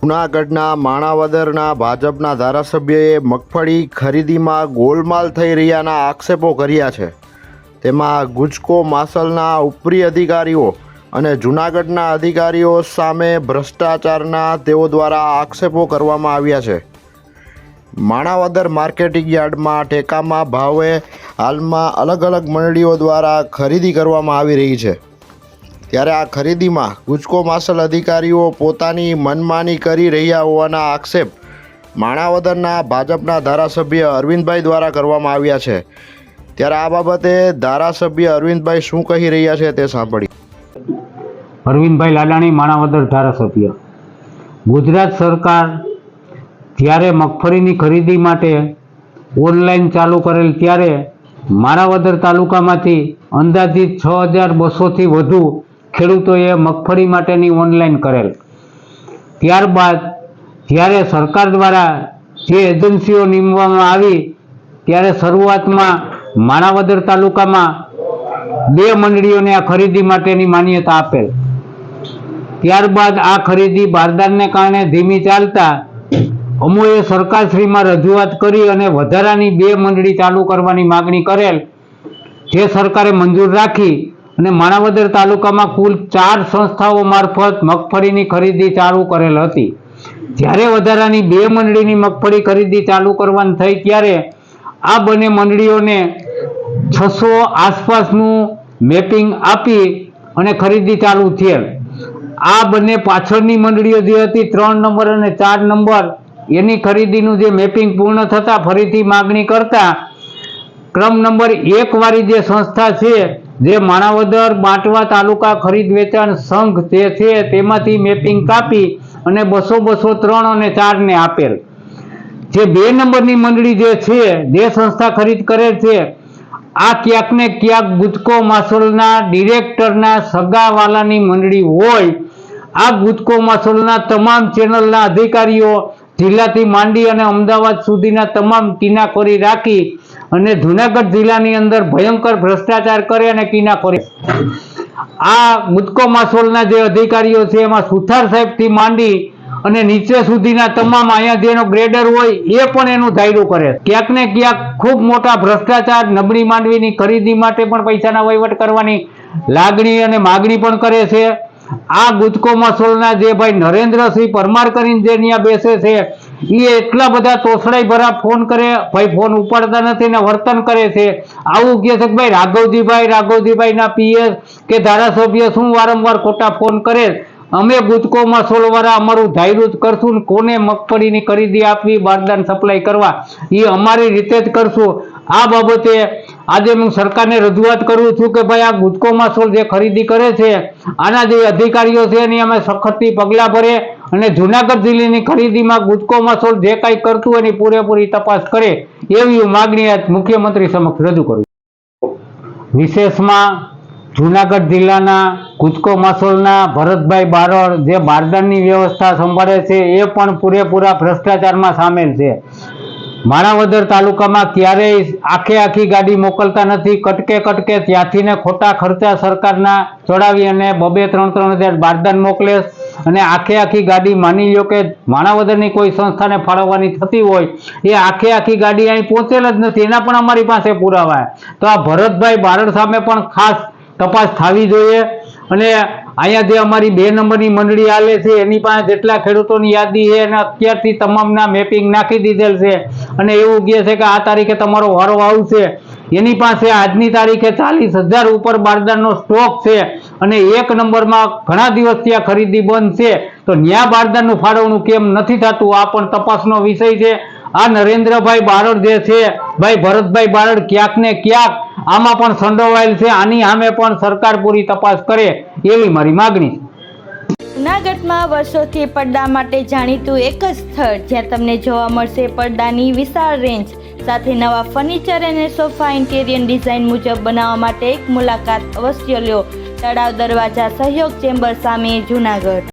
જૂનાગઢના માણાવદરના ભાજપના ધારાસભ્યએ મગફળી ખરીદીમાં ગોલમાલ થઈ રહ્યાના આક્ષેપો કર્યા છે. તેમાં ગુજકો માસલના ઉપરી અધિકારીઓ અને જૂનાગઢના અધિકારીઓ સામે ભ્રષ્ટાચારના તેઓ દ્વારા આક્ષેપો કરવામાં આવ્યા છે. માણાવદર માર્કેટિંગ યાર્ડમાં ટેકામાં ભાવે હાલમાં અલગ અલગ મંડળીઓ દ્વારા ખરીદી કરવામાં આવી રહી છે. ત્યારે આ ખરીદીમાં ગુજકો માસલ અધિકારીઓ પોતાની મનમાની કરી રહ્યા હોવાના આક્ષેપ માણાવદરના ભાજપના ધારાસભ્ય અરવિંદભાઈ દ્વારા કરવામાં આવ્યા છે. ત્યારે આ બાબતે ધારાસભ્ય અરવિંદભાઈ શું કહી રહ્યા છે તે સાંભળી અરવિંદભાઈ લાડાણી માણાવદર ધારાસભ્ય. ગુજરાત સરકાર જ્યારે મગફળીની ખરીદી માટે ઓનલાઈન ચાલુ કરેલ ત્યારે માણાવદર તાલુકામાંથી અંદાજિત છ હજાર બસોથી વધુ ખેડૂતોએ મગફળી માટેની ઓનલાઈન કરેલ. ત્યારબાદ જ્યારે સરકાર દ્વારા જે એજન્સીઓ નીમવામાં આવી, ત્યારે શરૂઆતમાં માણાવદર તાલુકામાં બે મંડળીઓને આ ખરીદી માટેની માન્યતા આપેલ. ત્યારબાદ આ ખરીદી બારદાનને કારણે ધીમી ચાલતા અમોએ સરકારશ્રીમાં રજૂઆત કરી અને વધારાની બે મંડળી ચાલુ કરવાની માગણી કરેલ, જે સરકારે મંજૂર રાખી અને માણાવદર તાલુકામાં કુલ ચાર સંસ્થાઓ મારફત મગફળીની ખરીદી ચાલુ કરેલ હતી. જ્યારે વધારાની બે મંડળીની મગફળી ખરીદી ચાલુ કરવાની થઈ, ત્યારે આ બંને મંડળીઓને છસો આસપાસનું મેપિંગ આપી અને ખરીદી ચાલુ થયેલ. આ બંને પાછળની મંડળીઓ જે હતી, ત્રણ નંબર અને ચાર નંબર, એની ખરીદીનું જે મેપિંગ પૂર્ણ થતાં ફરીથી માગણી કરતા, ક્રમ નંબર એક વાળી જે સંસ્થા છે જે માણાવદર બાંટવા તાલુકા ખરીદ વેચાણ સંઘ જે છે, તેમાંથી મેપિંગ કાપી અને બસો બસો ત્રણ અને ચારને આપેલ. જે બે નંબરની મંડળી જે છે, જે સંસ્થા ખરીદ કરે છે, આ ક્યાંક ને ક્યાંક ગુજકો માસોલના ડિરેક્ટરના સગાવાલાની મંડળી હોય, આ ગુજકો માસોલના તમામ ચેનલના અધિકારીઓ, જિલ્લાથી માંડી અને અમદાવાદ સુધીના તમામ કિનાખોરી રાખી અને જુનાગઢ જિલ્લાની અંદર ભયંકર ભ્રષ્ટાચાર કરે અને કિનાખોરી આ મુદકો માસોલના જે અધિકારીઓ છે, એમાં સુથાર સાહેબથી માંડી અને નીચે સુધીના તમામ અહીંયા જેનો ગ્રેડર હોય, એ પણ એનું ધાયરું કરે. ક્યાંક ને ક્યાંક ખૂબ મોટા ભ્રષ્ટાચાર, નબળી માંડવીની ખરીદી માટે પણ પૈસાના વહીવટ કરવાની લાગણી અને માગણી પણ કરે છે. આ ગુજકો મસોલના જે ભાઈ નરેન્દ્રસિંહ પરમાર કરીને જે ત્યાં બેસે છે એ એટલા બધા તોસડાઈ ભરા ફોન કરે, ભાઈ ફોન ઉપાડતા નથી ને વર્તન કરે છે. આવું કહે છે કે ભાઈ રાઘવજીભાઈ, રાઘવજીભાઈના પીએસ કે ધારાસભ્ય શું વારંવાર ખોટા ફોન કરે? અમે ગુજકોમાં સોલવારા અમારું ધાયરું જ કરશું ને કોને મગફળીની ખરીદી આપવી, બારદાન સપ્લાય કરવા? એ અમારી રીતે જ કરશું. આ બાબતે આજે હું સરકારને રજૂઆત કરું છું કે ભાઈ આ ગુજકો માસોલ જે ખરીદી કરે છે, આના જે અધિકારીઓ છે એની અમે સખતથી પગલાં ભરે અને જુનાગઢ જિલ્લાની ખરીદીમાં ગુજકો માસોલ જે કાંઈ કરતું એની પૂરેપૂરી તપાસ કરે એવી માગણી આજ મુખ્યમંત્રી સમક્ષ રજૂ કરું વિશેષમાં જુનાગઢ જિલ્લાના ગુજકો માસોલના ભરતભાઈ બારડ જે બારદાનની વ્યવસ્થા સંભાળે છે એ પણ પૂરેપૂરા ભ્રષ્ટાચારમાં સામેલ છે. માણાવદર તાલુકામાં ક્યારેય આખે આખી ગાડી મોકલતા નથી. કટકે કટકે ત્યાંથી ને ખોટા ખર્ચા સરકારના ચડાવી અને બબે ત્રણ ત્રણ હજાર બારદાન મોકલે અને આખે આખી ગાડી માની લો કે માણાવદરની કોઈ સંસ્થાને ફાળવવાની થતી હોય, એ આખે આખી ગાડી અહીં પહોંચેલ જ નથી. એના પણ અમારી પાસે પુરાવા. તો આ ભરતભાઈ બારડ સામે પણ ખાસ તપાસ થવી જોઈએ અને અહીંયા જે અમારી બે નંબરની મંડળી આલે છે, એની પાસે જેટલા ખેડૂતોની યાદી છે અને અત્યારથી તમામના મેપિંગ નાખી દીધેલ છે. અને એવું કહે છે કે આ તારીખે તમારો વારો આવશે. એની પાસે આજની તારીખે ચાલીસ હજાર ઉપર બારદાનનો સ્ટોક છે અને એક નંબરમાં ઘણા દિવસથી આ ખરીદી બંધ છે. તો ન્યા બારદાનનું ફાળવણું કેમ નથી થતું, આ પણ તપાસનો વિષય છે. આ નરેન્દ્રભાઈ બારડ જે છે, ભાઈ ભરતભાઈ બારડ ક્યાંક ને ક્યાંક આમાં પણ સંડોવાયેલ છે, આની સામે પણ સરકાર પૂરી તપાસ કરે એવી મારી માગણી જૂનાગઢમાં વર્ષોથી પડદા માટે જાણીતું એક જ સ્થળ જ્યાં તમને જોવા મળશે પડદાની વિશાળ રેન્જ સાથે નવા ફર્નિચર અને સોફા ઇન્ટેરિયર ડિઝાઇન મુજબ બનાવવા માટે એક મુલાકાત અવશ્ય લ્યો તળાવ દરવાજા સહયોગ ચેમ્બર સામે જૂનાગઢ.